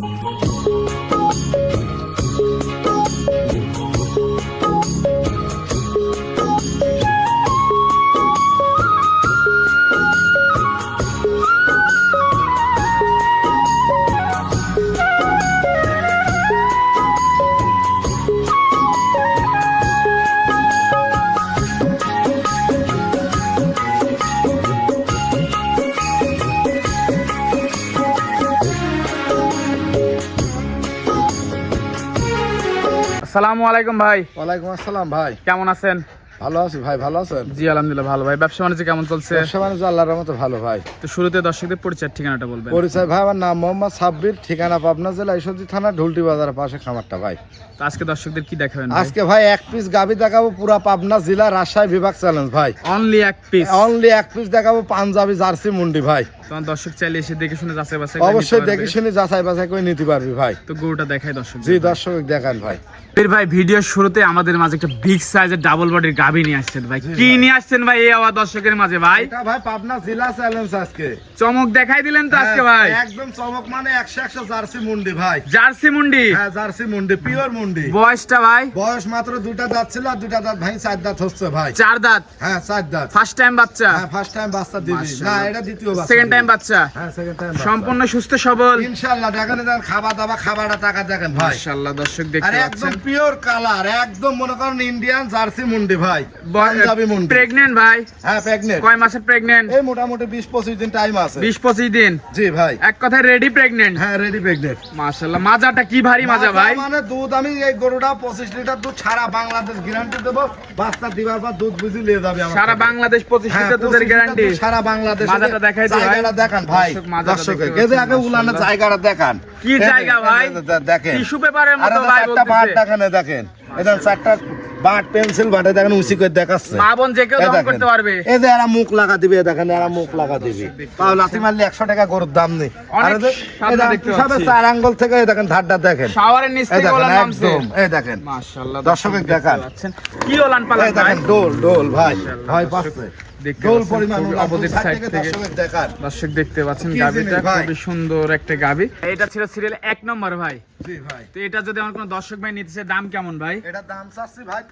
Música আসসালামু আলাইকুম ভাই। ওয়ালাইকুম আসসালাম ভাই। কেমন আছেন? ভালো আছি ভাই ভালো আছেন? জি আলহামদুলিল্লাহ ভালো ভাই। ব্যবসা বাণিজ্য কেমন চলছে? ব্যবসা বাণিজ্য আল্লাহর মতো ভালো ভাই। তো শুরুতে দর্শকদের পরিচয় ঠিকানাটা বলবেন। পরিচয় ভাই আমার নাম মোহাম্মদ সাব্বির ঠিকানা পাবনা জেলা ঈশ্বরদী থানা ঢুলটি বাজারের পাশে খামারটা ভাই। তো আজকে দর্শকদের কি দেখাবেন আজকে ভাই এক পিস গাবি দেখাবো পুরা পাবনা জেলা রাজশাহী বিভাগ চ্যালেঞ্জ ভাই। অনলি এক পিস অনলি এক পিস দেখাবো পাঞ্জাবি জার্সি মুন্ডি ভাই। তোমার দর্শক চাইলে এসে দেখে শুনে যাচাই বাছাই অবশ্যই দেখি। শুনে যাচাই বাছাই করে নিতে পারবি ভাই। তো গরুটা দেখাই দর্শক জি দর্শক দেখান ভাই। ভাই ভিডিওর শুরুতে আমাদের মাঝে একটা বিগ সাইজের ডাবল বডির গাবি নিয়ে আসছেন ভাই। কি নিয়ে আসছেন ভাই এই আওয়াজ দর্শকের মাঝে ভাই? এটা ভাই পাবনা জেলা চ্যালেঞ্জ আজকে। চমক দেখাই দিলেন তো আজকে ভাই। হ্যাঁ, একদম চমক মানে একশো একশো জার্সি মুন্ডি ভাই। জার্সি মুন্ডি? হ্যাঁ জার্সি মুন্ডি পিওর মুন্ডি। বয়সটা ভাই? বয়স মাত্র দুটা দাঁত ছিল আর দুটা দাঁত ভাই চার দাঁত হচ্ছে ভাই। চার দাঁত? হ্যাঁ চার দাঁত। ফার্স্ট টাইম বাচ্চা? হ্যাঁ ফার্স্ট টাইম বাচ্চা দিবি। না এটা দ্বিতীয় বাচ্চা সেকেন্ড টাইম বাচ্চা? হ্যাঁ সেকেন্ড টাইম সম্পূর্ণ সুস্থ সবল। ইনশাআল্লাহ দেখেন দেখেন খাবার দাবার খাবারটা টাকা দেখেন ভাই। মাশাআল্লাহ দর্শক আর দেখতে একদম পিওর কালার একদম মনে করেন ইন্ডিয়ান জার্সি মুন্ডি ভাই। পাঞ্জাবি মুন্ডি প্রেগনেন্ট ভাই। হ্যাঁ প্রেগনেন্ট কয় মাসের প্রেগনেন্ট এই মোটামুটি বিশ পঁচিশ দিন টাইম আছে। বিশ পঁচিশ দিন। জি ভাই। এক কথায় রেডি প্রেগনেন্ট হ্যাঁ রেডি প্রেগনেন্ট মাশাআল্লাহ মাজাটা কি ভারী মাজা ভাই? মানে দুধ আমি এই গরুটা পঁচিশ লিটার দুধ সারা বাংলাদেশ গ্যারান্টি দেবো। বাচ্চা দিবার পর দুধ বুঝি নিয়ে যাবে আমার সারা বাংলাদেশ পঁচিশ হ্যাঁ, লিটার দুধের গ্যারান্টি সারা বাংলাদেশ মাজাটা দেখাই দিও ভাই। জায়গাটা দেখান ভাই দর্শক, দেখতে গেজে আগে উলানের জায়গাটা দেখান। কি জায়গা ভাই? দেখেন। টিস্যু পেপারের মতো ভাই চারটা বাট বলতেছে। দেখানে দেখেন। এটা চারটা বাট পেন্সিল বাটে দেখেন উসি করে দেখাচ্ছে। মা বোন যে কেউ এই করতে পারবে। এই যে এরা মুখ লাগা দিবে দেখেন এরা মুখ লাগা দিবে। পাও লাথি মারলে একশো টাকা গরুর দাম নেই। আর দেখতে চার আঙ্গুল থেকে দেখেন ধারটা দেখেন। শাওয়ারের নিচ থেকে ওলান নামছে। এই দেখেন। মাশাআল্লাহ দর্শক দেখেন। কি ওলান পালা দেখেন ডোল ডোল ভাই। ভাই পাচ্ছে দেখতে ডোল পাচ্ছেন পরিমাণ খুবই উলান, opposite দু সাইড থেকে থেকে। দর্শক দেখতে পাচ্ছেন গাবিটা খুবই সুন্দর একটা গাবি এটা ছিল সিরিয়াল এক নম্বর ভাই। তো এটা যদি আমার কোনো দর্শক ভাই নিতে চায় দাম কেমন ভাই? এটা দাম চাচ্ছি ভাই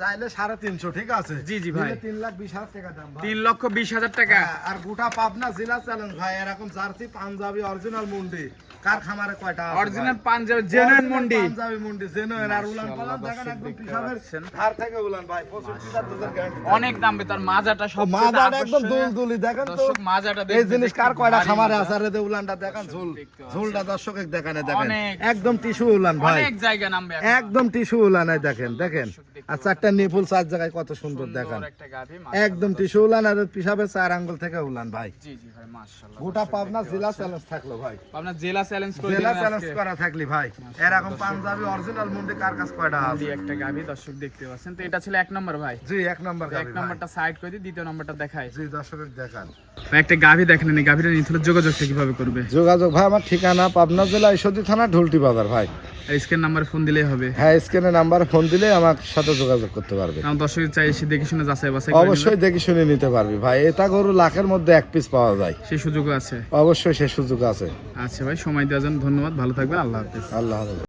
চাইলে সাড়ে তিনশো ঠিক আছে? জি, জি ভাই। তিন লাখ বিশ হাজার টাকা দাম তিন লক্ষ বিশ হাজার টাকা। হ্যাঁ, আর গোটা পাবনা জেলা চ্যালেঞ্জ ভাই এরকম জার্সি পাঞ্জাবি অরিজিনাল মুন্ডি। কার খামারে কয়টা অরিজিনাল? পাঞ্জাব জেনুইন মুন্ডি। পাঞ্জাবি মুন্ডি জেনুইন আর উলান পালান দেখেন একদম দেখতে ধার থেকে উলান ভাই 65 লিটার দুধের অনেক দাম তার মাজাটা সব মাজাটা একদম দুল দুলি দেখেন তো মাজাটা এই জিনিস কার কয়টা খামারে আর এতে উলানটা দেখেন ঝুল দর্শক ঝুলটা দর্শকের দেখানে দেখেন। একদম টিস্যু উলান ভাই। অনেক জায়গা নামবে একদম টিস্যু উলানায় দেখেন দেখেন। আর চারটা নিপুল চার জায়গায় কত সুন্দর দেখেন। একদম টিস্যু উলান আর পিসাবে চার আঙ্গুল থেকে উলান ভাই। গোটা পাবনা জেলা চ্যালেঞ্জ থাকল ভাই। আপনার জেলা চ্যালেঞ্জ করে জেলা চ্যালেঞ্জ করা থাকলি ভাই। এরকম পাঞ্জাবি অরিজিনাল মুন্ডি কার কাছে কয়টা আছে? একটা গাভী দর্শক দেখতে পাচ্ছেন। তো এটা ছিল এক নম্বর ভাই। জি এক নম্বর এক নম্বরটা সাইড করে দিই দ্বিতীয় নম্বরটা দেখাই। জি দর্শকের দেখান। একটা গাভী দেখেন গাভীটা নিতে হলে যোগাযোগটা কীভাবে করবে? যোগাযোগ ভাই আমার ঠিকানা পাবনা জেলা ঈশ্বরদী থানা ঢুলটি বাজার ভাই। স্ক্যান নাম্বার ফোন দিলেই হবে। হ্যাঁ স্ক্যানের নাম্বার ফোন দিলে আমার সাথে যোগাযোগ করতে পারবে। কারণ দর্শক চাই এসে দেখে শুনে যাচাই বাছাই অবশ্যই দেখে শুনে নিতে পারবি ভাই। এটা গরু লাখের মধ্যে এক পিস পাওয়া যায়। সেই সুযোগ আছে। অবশ্যই সে সুযোগ আছে। আচ্ছা ভাই সময় দেওয়ার জন্য ধন্যবাদ। ভালো থাকবেন। আল্লাহ হাফেজ। আল্লাহ হাফেজ।